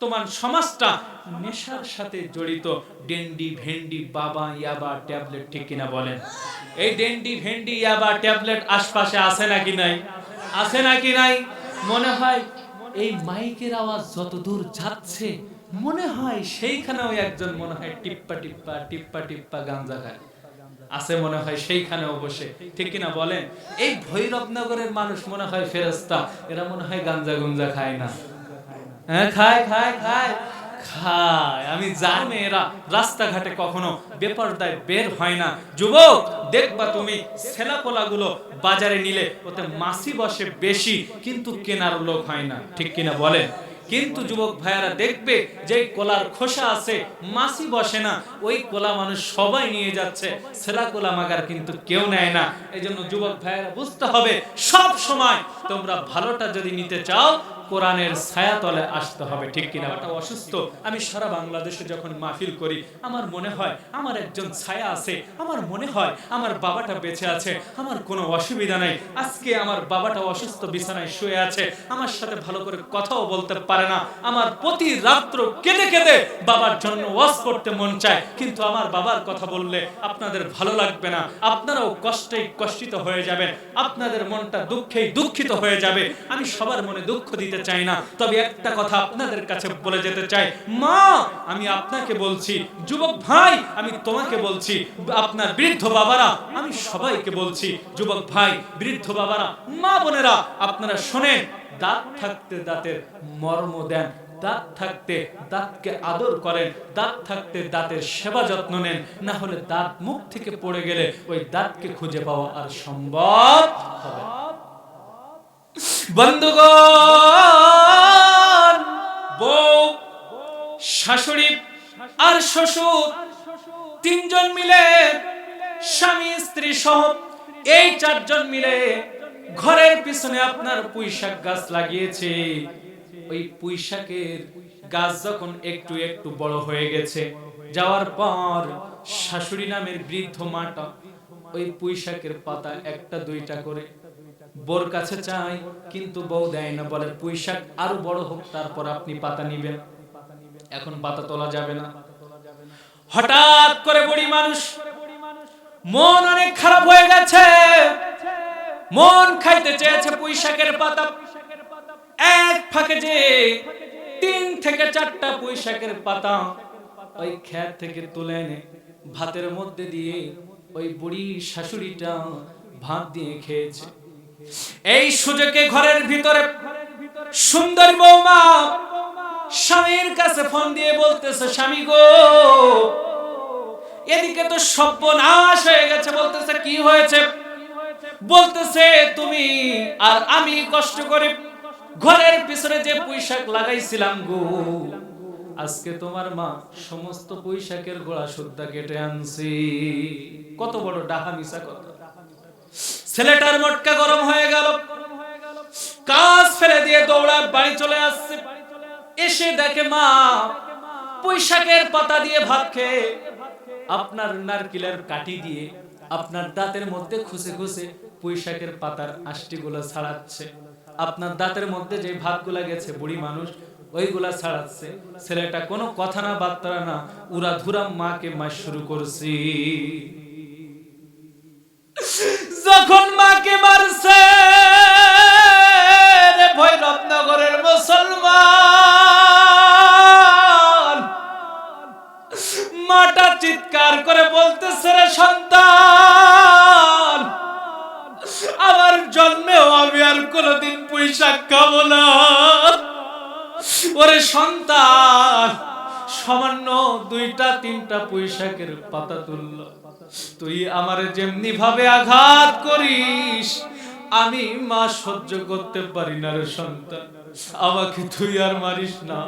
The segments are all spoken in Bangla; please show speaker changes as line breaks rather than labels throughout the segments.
বর্তমান সমাজটা নেশার সাথে জড়িত। ডেন্ডি ভেন্ডি, বাবা, ইয়াবা, ট্যাবলেট, ঠিক কিনা বলেন? এই ডেন্ডি ভেন্ডি, ইয়াবা, ট্যাবলেট আশপাশে আছে নাকি নাই? আছে নাকি নাই? মনে হয় এই মাইকের আওয়াজ যত দূর যাচ্ছে, মনে হয় সেইখানেও একজন মনে হয় টিপ্পা টিপ্পা টিপ্পা টিপ্পা গাঞ্জা খায়। আছে মনে হয় সেইখানেও বসে, ঠিক কিনা বলেন? এই ভৈরবনগরের মানুষ মনে হয় ফেরস্তা এরা মনে হয় গাঞ্জা গুঞ্জা খায় না। হ্যাঁ খায় খায় খায়। খায়। আমি জানি এরা রাস্তাঘাটে কখনো বের হয় না। যুবক, দেখবা তুমি, ছেলাপোলাগুলো বাজারে নিলে ওতে মাসি বসে বেশি, কিন্তু কেনার লোক হয় না। ঠিক কিনা কিন্তু যুবক ভাইয়ারা দেখবে যে কোলার খোসা আছে, মাসি বসে না, ওই কোলা মানুষ সবাই নিয়ে যাচ্ছে। ছেলা কোলা মাগার কিন্তু কেউ নেয় না। এই জন্য যুবক ভাইয়ারা বুঝতে হবে, সব সময় তোমরা ভালোটা যদি নিতে চাও কোরআনের ছায়াতলে আসতে হবে, ঠিক কিনা? ওটা অসুস্থ। আমি সারা বাংলাদেশে যখন মাহফিল করি, আমার মনে হয়, আমার একজন ছায়া আছে, আমার মনে হয়, আমার বাবাটা বেঁচে আছে, আমার কোনো অসুবিধা নেই। আজকে আমার বাবাটা অসুস্থ, বিছানায় শুয়ে আছে, আমার সাথে ভালো করে কথাও বলতে পারে না। আমার প্রতি রাত্র কেঁদে কেঁদে বাবার জন্য ওয়াজ করতে মন চায়, কিন্তু আমার বাবার কথা বললে আপনাদের ভালো লাগবে না। আপনারাও কষ্টে কষ্টিত হয়ে যাবেন, আপনাদের মনটা দুঃখেই দুঃখিত হয়ে যাবে। আমি সবার মনে দুঃখ দিতে চাই না তবে একটা কথা আপনাদের কাছে বলে যেতে চাই মা, আমি আপনাকে বলছি, যুবক ভাই, আমি তোমাকে বলছি, আপনার বৃদ্ধ বাবারা, আমি সবাইকে বলছি, যুবক ভাই, বৃদ্ধ বাবারা, মা বোনেরা, আপনারা শোনেন, দাঁত থাকতে দাঁতের মর্ম দেন, দাঁত থাকতে দাঁতকে আদর করেন, দাঁত থাকতে দাঁতের সেবা যত্ন নেন, না হলে দাঁত মুখ থেকে পড়ে গেলে ওই দাঁতকে খুঁজে পাওয়া আর সম্ভব হবে না। বন্ধুগণ, বউ, শাশুড়ি আর শ্বশুর তিনজন মিলে স্বামী, স্ত্রী সহ এই চারজন মিলে ঘরের পিছনে আপনার পুঁইশাক গাছ লাগিয়েছে। ওই পুঁইশাকের গাছ যখন একটু একটু বড় হয়ে গেছে, যাওয়ার পর শাশুড়ি নামের বৃদ্ধ মাটা ওই পুঁইশাকের পাতা একটা দুইটা করে বোর কাছে চাই, কিন্তু বউ দেয় না, বলে পুঁইশাক আরও বড় হোক, তারপর আপনি পাতা নিবেন। এখন পাতা তোলা যাবে না। হঠাৎ করে বুড়ি মানুষ, মন অনেক খারাপ হয়ে গেছে। মন খাইতে চেয়েছে পুঁইশাকের পাতা। এক ফাঁকে যে তিন থেকে চারটা পুঁইশাকের পাতা ওই খ্যাত থেকে তুলে এনে ভাতের মধ্যে দিয়ে ওই বুড়ি শাশুড়িটা ভাত দিয়ে খেয়েছে। এই সুযোগে ঘরের ভিতরে সুন্দর বৌমা স্বামীর কাছে ফোন দিয়ে বলতেছে, স্বামী গো, এদিকে তো সর্বনাশ হয়ে গেছে। বলতেছে, কি হয়েছে? বলতেছে, তুমি আর আমি কষ্ট করে ঘরের পিছনে যে পুঁইশাক লাগাইছিলাম গো, আজকে তোমার মা সমস্ত পুঁইশাকের গোড়া সুদ্ধা কেটে আনছি। কত বড় ডাহা মিশা কথা। ছেলেটার মটকা গরম হয়ে গেল। কাজ ফেলে দিয়ে দৌড়া বাড়ি চলে আসছে। এসে দেখে মা পুঁইশাকের পাতা দিয়ে ভাত খেয়ে আপনার নারকেলের কাটি দিয়ে আপনার দাঁতের মধ্যে খুশে খুশে পুঁইশাকের পাতার আষ্টিগুলো ছাড়াচ্ছে। আপনার দাঁতের মধ্যে যে ভাতগুলা গেছে, বুড়ি মানুষ, ওইগুলা ছাড়াচ্ছে। ছেলেটা কোনো কথা না, বার্তা না উরা ধুরা মাকে মা শুরু করছি। যখন মাকে মারছে, রে ভৈরবনগরের মুসলমান। মাটা চিৎকার করে বলতেছে, রে সন্তান, আমার জন্মেও আমি আর কোনোদিন পয়সা খাব না। ওরে সন্তান সামান্য দুইটা, তিনটা পুঁইশাকের পাতা তুলল। তুই আমার যেমনি ভাবে আঘাত করিস, আমি মা সহ্য করতে পারি না রে সন্তান। আমাকে তুই আর মারিস না,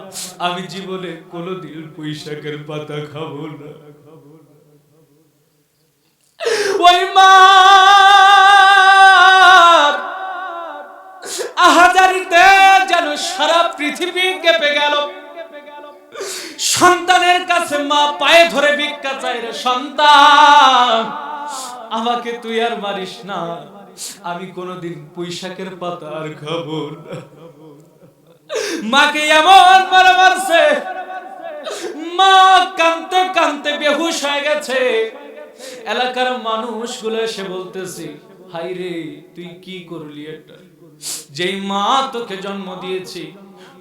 আমি জীবনে কোনোদিন পুঁইশাকের পাতা খাব না। ওই মা! আহাজারিতে যেন সারা পৃথিবী কেঁপে গেল। সন্তানের কাছে মা পায়ে ধরে ভিক্ষা চাই রে সন্তান, আমাকে তুই আর মারিস না। আমি কোনোদিন পুঁইশাকের পাতা আর খাব মাকে এমন মারা মারছে, মা কানতে কানতে বেহুশ হয়ে গেছে। এলাকার মানুষগুলো এসে বলতেছে হাই রে, তুই কি করলি এটা? যেই মা তোকে জন্ম দিয়েছি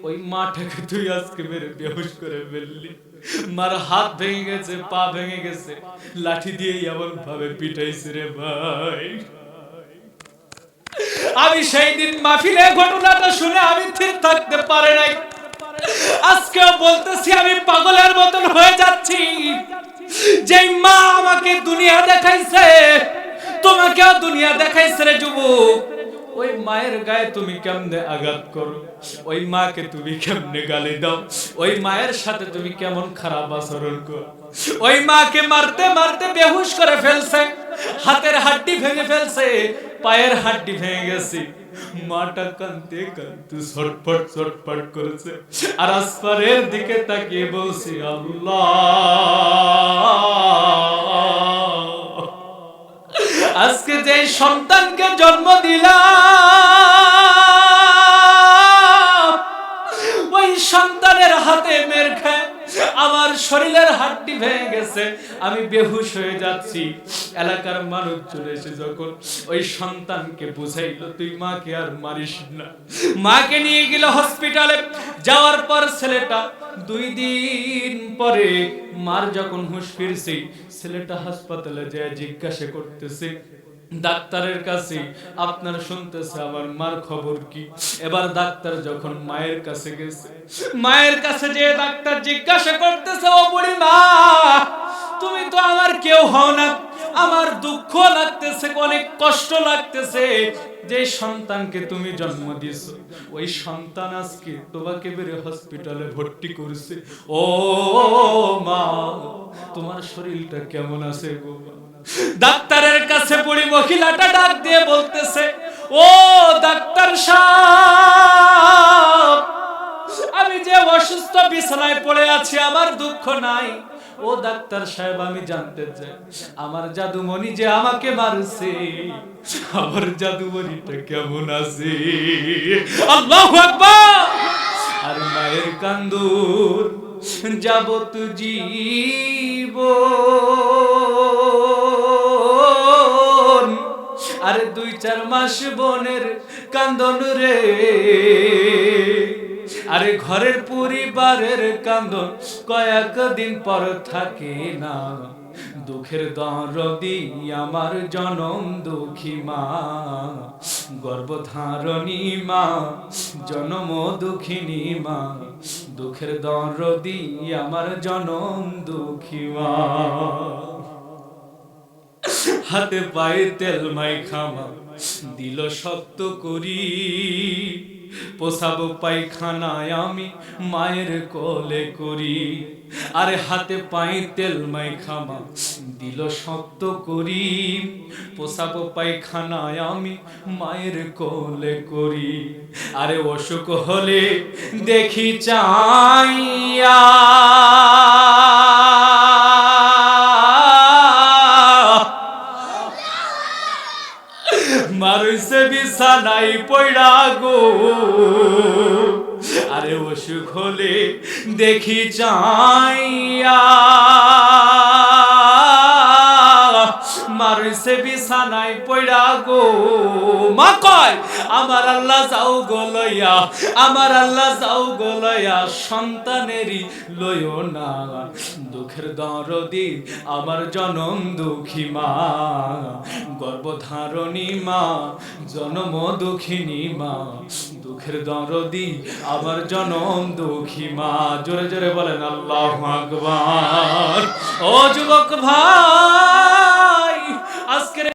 ওই মাটাকে তুই আজকে মেরে বেহুশ করে ফেললি। মার হাত ভেঙে গেছে, পা ভেঙে গেছে। লাঠি দিয়ে এমন ভাবে পিটাইছে রে ভাই। আমি সেই দিন মাহফিলে ঘটনাটা শুনে আমি ঠিক থাকতে পারে নাই। আজকেও বলতেছি আমি পাগলের মতন হয়ে যাচ্ছি। যে মা আমাকে দুনিয়া দেখাইছে, তোমাকেও দুনিয়া দেখাইছে রে যুবক। ওই মায়ের গায়ে তুমি কেমনে আঘাত করো? ওই মাকে তুমি কেমনে গালি দাও? ওই মায়ের সাথে তুমি কেমন খারাপ আচরণ করো? ওই মাকে মারতে মারতে বেহুশ করে ফেলছে। হাতের হাড্ডি ভেঙে ফেলছে। পায়ের হাড্ডি ভেঙে গেছে। মাটা কানতে কানতে ছটফট ছটফট করেছে। আর আসপারের দিকে তাকিয়ে বলছি, আল্লাহ। আজকে যে সন্তানকে জন্ম দিলাম মের খায় আমার শরীরের ভেঙে গেছে, আমি বেহুশ হয়ে যাচ্ছি। এলাকার মানুষ চলে এসে যখন ওই সন্তানকে বুঝাইলো, তুই মাকে আর মারিস না। মাকে নিয়ে গেল হসপিটালে। যাওয়ার পর ছেলেটা দুই দিন পরে মার যখন হুঁশ ফিরছে, ছেলেটা হাসপাতালে যায়, জিজ্ঞাসা করতেছে ডাক্তারের কাছে আপনার শুনতেছে, আমার মার খবর কি? এবার ডাক্তার যখন মায়ের কাছে গেছে, মায়ের কাছে যে ডাক্তার জিজ্ঞাসা করতেছে, ও বুড়ি মা, তুমি তো আমার কেউ হও না। আমার দুঃখ লাগতেছে, অনেক কষ্ট লাগতেছে। যে সন্তানকে তুমি জন্ম দিয়েছ, ওই সন্তান আজকে তোমাকে বেরে হসপিটালে ভর্তি করছে। ও মা তোমার শরীরটা কেমন আছে গো? ডাক্তারের কাছে বুড়ি মহিলাটা ডাক দিয়ে বলতেছে, ও ডাক্তার সাহেব, আমি যে অসুস্থ বিছানায় পড়ে আছি, আমার দুঃখ নাই। ও ডাক্তার সাহেব, আমি জানতে চাই, আমার জাদুমণি যে আমাকে মারছে, আমার জাদুমণিটা কেমন আছে? আল্লাহু আকবার! আর মায়ের কান্দুর যাবত জীব। আরে দুই চার মাস বনের কান্দন রে। আরে ঘরের পরিবারের কান্দন কয়েক দিন পর থাকে না। দুঃখের দরদি আমার জনম দুঃখী মা, গর্ভধারণী মা, জনম দুঃখিনী মা, দুঃখের দরদি আমার জনম দুঃখী মা। হাতে পায়ে তেল মাই খামা দিল শক্ত করি পোষাবো পায়খানায় আমি মায়ের কোলে করি। আরে হাতে পাই তেল মাই খামা দিল শক্ত করি। পোষাব পায়খানায় আমি মায়ের কোলে করি। আরে অসুখ হলে দেখি চাইয়া বিছানাই পড়া গো। আরে অসুখ হলে দেখি চাইয়া। মারুইছে বিছানাই পয়ড়া গো। মা কয়, আমার আল্লাহ যাও গো লইয়া, আমার আল্লাহ যাও গো লইয়া, সন্তানেরই লইও না। দুঃখের দরদি আমার জনম দুঃখী মা। গর্ভধারণী মা, জনম দুঃখিনী মা। দুঃখের দরদি আমার জনম দুঃখী মা। জোরে জোরে বলেন, আল্লাহ আকবার। ও যুবক ভাই আজকের